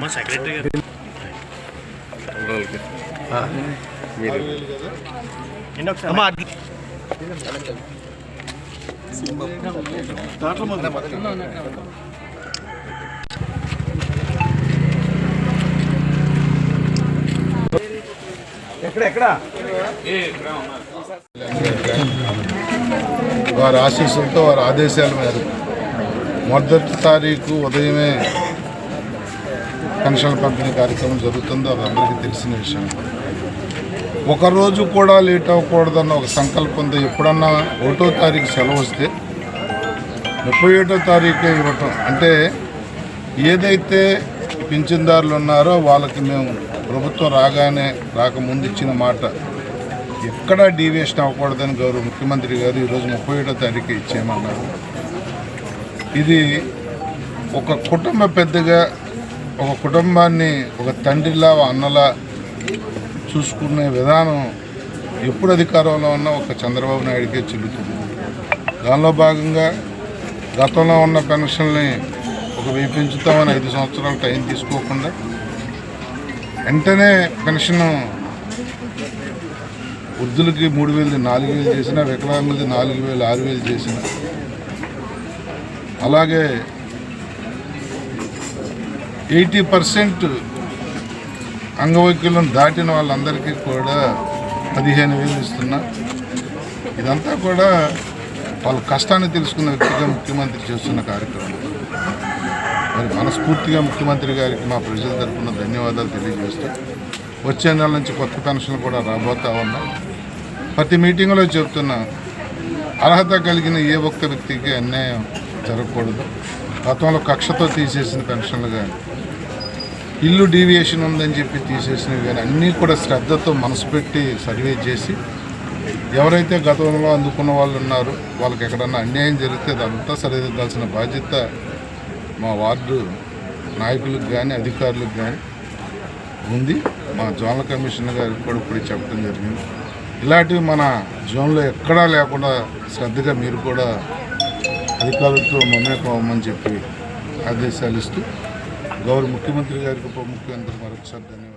మా సెక్రటరీ గారు. వారి ఆశీస్సులతో వారి ఆదేశాల మేరకు. మొదటి తారీఖు ఉదయమే పెన్షన్ పంపిణీ కార్యక్రమం జరుగుతుందో అది అందరికీ తెలిసిన విషయం. ఒకరోజు కూడా లేట్ అవ్వకూడదన్న ఒక సంకల్పంతో ఎప్పుడన్నా ఒకటో తారీఖు సెలవు వస్తే ముప్పై ఏటో తారీఖే ఇవ్వటం. అంటే ఏదైతే పింఛన్దారులు ఉన్నారో వాళ్ళకి మేము ప్రభుత్వం రాగానే రాకముందు ఇచ్చిన మాట ఎక్కడా డీవియేషన్ అవ్వకూడదని గౌరవ ముఖ్యమంత్రి గారు ఈరోజు ముప్పై ఏడో తారీఖు ఇచ్చేయమన్నారు. ఇది ఒక కుటుంబ పెద్దగా ఒక కుటుంబాన్ని ఒక తండ్రిలా ఒక అన్నలా చూసుకునే విధానం ఎప్పుడు అధికారంలో ఉన్నా ఒక చంద్రబాబు నాయుడికే చెల్లుతుంది దానిలో భాగంగా గతంలో ఉన్న పెన్షన్ని ఒక వెయ్యి పెంచుతామని ఐదు సంవత్సరాలు టైం తీసుకోకుండా వెంటనే పెన్షన్ వృద్ధులకి మూడు వేలది నాలుగు వేలు చేసిన వికలాంగులది నాలుగు వేలు ఆరు వేలు చేసిన అలాగే ఎయిటీ పర్సెంట్ అంగవైకల్యం దాటిన వాళ్ళందరికీ కూడా పదిహేను వేలు ఇస్తున్నా. ఇదంతా కూడా వాళ్ళ కష్టాన్ని తెలుసుకున్న వ్యక్తిగా ముఖ్యమంత్రి చేస్తున్న కార్యక్రమం. మరి మనస్ఫూర్తిగా ముఖ్యమంత్రి గారికి మా ప్రజల తరఫున ధన్యవాదాలు తెలియజేస్తూ వచ్చే నెల నుంచి కొత్త పెన్షన్లు కూడా రాబోతా ఉన్నాయి ప్రతి మీటింగ్లో చెప్తున్నా అర్హత కలిగిన ఏ ఒక్క వ్యక్తికి అన్యాయం జరగకూడదు. గతంలో కక్షతో తీసేసిన పెన్షన్లు కానీ ఇల్లు డీవియేషన్ ఉందని చెప్పి తీసేసినవి కానీ అన్నీ కూడా శ్రద్ధతో మనసు పెట్టి సర్వే చేసి ఎవరైతే గతంలో అందుకున్న వాళ్ళు ఉన్నారో వాళ్ళకి ఎక్కడన్నా అన్యాయం జరిగితే అదంతా సరిదిద్దాల్సిన బాధ్యత మా వార్డు నాయకులకు కానీ అధికారులకు కానీ ఉంది. మా జోన్ల కమిషనర్ గారికి కూడా ఇప్పుడు చెప్పడం జరిగింది. ఇలాంటివి మన జోన్లో ఎక్కడా లేకుండా శ్రద్ధగా మీరు కూడా అధికారులతో మమేకం చెప్పి ఆదేశాలు ఇస్తూ గౌరవ ముఖ్యమంత్రి గారికి ఉప ముఖ్యమంత్రి మరొకసారి ధన్యవాదాలు.